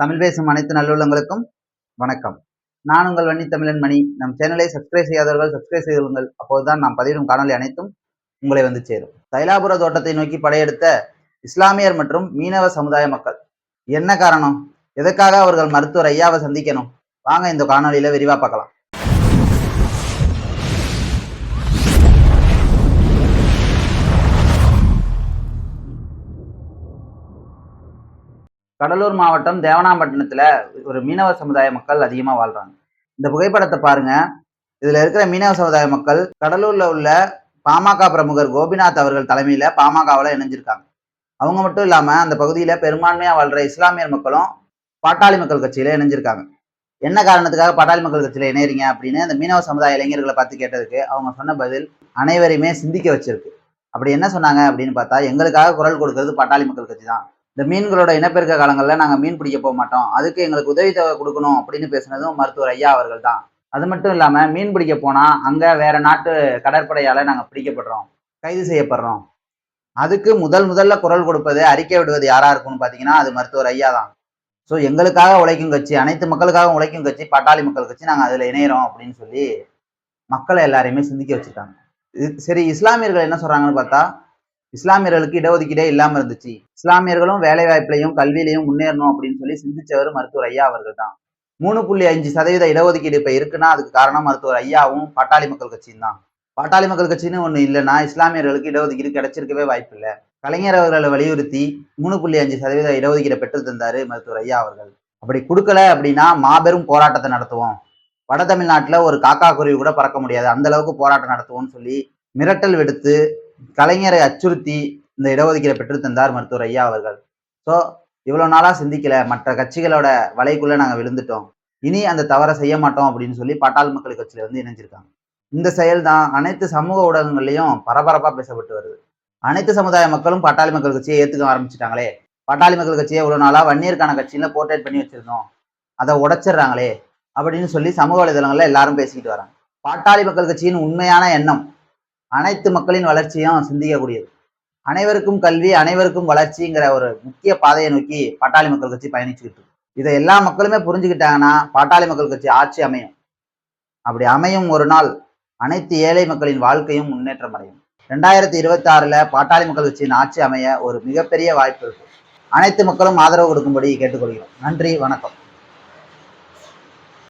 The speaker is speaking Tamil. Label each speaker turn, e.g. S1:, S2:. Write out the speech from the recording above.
S1: தமிழ் பேசும் அனைத்து நல்லுள்ளங்களுக்கும் வணக்கம். நான் உங்கள் வன்னி தமிழன் மணி. நம் சேனலை சப்ஸ்கிரைப் செய்யாதவர்கள் சப்ஸ்கிரைப் செய்து கொள்ளுங்கள். அப்போதுதான் நாம் பதிவிடும் காணொலி அனைத்தும் உங்களை வந்து சேரும். தைலாபுர தோட்டத்தை நோக்கி படையெடுத்த இஸ்லாமியர் மற்றும் மீனவ சமுதாய மக்கள். என்ன காரணம்? எதற்காக அவர்கள் மருத்துவர் ஐயாவை சந்திக்கணும்? வாங்க இந்த காணொலியில விரிவா பார்க்கலாம். கடலூர் மாவட்டம் தேவனாம்பட்டினத்துல ஒரு மீனவ சமுதாய மக்கள் அதிகமாக வாழ்றாங்க. இந்த புகைப்படத்தை பாருங்க. இதுல இருக்கிற மீனவ சமுதாய மக்கள் கடலூர்ல உள்ள பாமக பிரமுகர் கோபிநாத் அவர்கள் தலைமையில பாமகவில் இணைஞ்சிருக்காங்க. அவங்க மட்டும் இல்லாம அந்த பகுதியில பெரும்பான்மையா வாழ்ற இஸ்லாமியர் மக்களும் பாட்டாளி மக்கள் கட்சியில இணைஞ்சிருக்காங்க. என்ன காரணத்துக்காக பாட்டாளி மக்கள் கட்சியில இணையறீங்க அப்படின்னு அந்த மீனவ சமுதாய இளைஞர்களை பார்த்து கேட்டதுக்கு அவங்க சொன்ன பதில் அனைவரையுமே சிந்திக்க வச்சிருக்கு. அப்படி என்ன சொன்னாங்க அப்படின்னு பார்த்தா எங்களுக்காக குரல் கொடுக்கிறது பாட்டாளி மக்கள் கட்சி தான். இந்த மீன்களோட இனப்பெருக்க காலங்களில் நாங்கள் மீன் பிடிக்க போக மாட்டோம். அதுக்கு எங்களுக்கு உதவி தொகை கொடுக்கணும் அப்படின்னு பேசுனதும் மருத்துவர் ஐயா அவர்கள் தான். அது மட்டும் இல்லாமல் மீன் பிடிக்க போனால் அங்கே வேற நாட்டு கடற்படையால் நாங்கள் பிடிக்கப்படுறோம். கைது செய்யப்படுறோம். அதுக்கு முதல் முதல்ல குரல் கொடுப்பது அறிக்கை விடுவது யாராக இருக்கும்னு பார்த்தீங்கன்னா அது மருத்துவர் ஐயா தான். ஸோ எங்களுக்காக உழைக்கும் கட்சி அனைத்து மக்களுக்காக உழைக்கும் கட்சி பாட்டாளி மக்கள் கட்சி நாங்கள் அதில் இணையிறோம் அப்படின்னு சொல்லி மக்களை எல்லாரையுமே சிந்திக்க வச்சுட்டாங்க சரி இஸ்லாமியர்கள் என்ன சொல்றாங்கன்னு பார்த்தா இஸ்லாமியர்களுக்கு இடஒதுக்கீடே இல்லாமல் இருந்துச்சு. இஸ்லாமியர்களும் வேலை வாய்ப்புலையும் கல்வியிலையும் முன்னேறணும் அப்படின்னு சொல்லி சிந்திச்சவர் மருத்துவர் ஐயா அவர்கள் தான் மூணு புள்ளி அஞ்சு சதவீத இடஒதுக்கீடு இப்ப இருக்குன்னா அதுக்கு காரணம் மருத்துவர் ஐயாவும் பாட்டாளி மக்கள் கட்சியும் தான். பாட்டாளி மக்கள் கட்சின்னு ஒண்ணு இல்லைன்னா இஸ்லாமியர்களுக்கு இடஒதுக்கீடு கிடைச்சிருக்கவே வாய்ப்பு இல்லை. கலைஞர் அவர்களை வலியுறுத்தி மூணு புள்ளி அஞ்சு சதவீத இடஒதுக்கீடை பெற்று தந்தாரு மருத்துவர் ஐயா அவர்கள். அப்படி கொடுக்கல அப்படின்னா மாபெரும் போராட்டத்தை நடத்துவோம். வட தமிழ்நாட்டுல ஒரு காக்கா குருவி கூட பறக்க முடியாது. அந்த அளவுக்கு போராட்டம் நடத்துவோம்னு சொல்லி மிரட்டல் விடுத்து கலைஞரை அச்சுறுத்தி இந்த இடஒதுக்கீடு பெற்று தந்தார் மருத்துவர் ஐயா அவர்கள். ஸோ இவ்வளோ நாளாக சிந்திக்கல. மற்ற கட்சிகளோட வலைக்குள்ள நாங்கள் விழுந்துட்டோம். இனி அந்த தவறை செய்ய மாட்டோம் அப்படின்னு சொல்லி பாட்டாள் மக்கள் கட்சியில வந்து இணைஞ்சிருக்காங்க. இந்த செயல் தான் அனைத்து சமூக ஊடகங்கள்லையும் பரபரப்பாக பேசப்பட்டு வருது. அனைத்து சமுதாய மக்களும் பாட்டாளி மக்கள் கட்சியை ஏற்றுக்க ஆரம்பிச்சிட்டாங்களே. பாட்டாளி மக்கள் கட்சியை இவ்வளோ நாளாக வன்னியர்கான கட்சியில போர்ட்ரேட் பண்ணி வச்சிருந்தோம். அதை உடைச்சிடுறாங்களே அப்படின்னு சொல்லி சமூக வலைதளங்கள்ல எல்லாரும் பேசிக்கிட்டு வராங்க. பாட்டாளி மக்கள் கட்சியின் உண்மையான எண்ணம் அனைத்து மக்களின் வளர்ச்சியும் சிந்திக்கக்கூடியது. அனைவருக்கும் கல்வி அனைவருக்கும் வளர்ச்சிங்கிற ஒரு முக்கிய பாதையை நோக்கி பாட்டாளி மக்கள் கட்சி பயணிச்சுக்கிட்டு இதை எல்லா மக்களுமே புரிஞ்சுக்கிட்டாங்கன்னா பாட்டாளி மக்கள் கட்சி ஆட்சி அமையும். அப்படி அமையும் ஒரு நாள் அனைத்து ஏழை மக்களின் வாழ்க்கையும் முன்னேற்றம் அடையும். ரெண்டாயிரத்தி இருபத்தி ஆறுல பாட்டாளி மக்கள் கட்சியின் ஆட்சி அமைய ஒரு மிகப்பெரிய வாய்ப்பு இருக்கு. அனைத்து மக்களும் ஆதரவு கொடுக்கும்படி கேட்டுக்கொள்கிறோம். நன்றி வணக்கம்.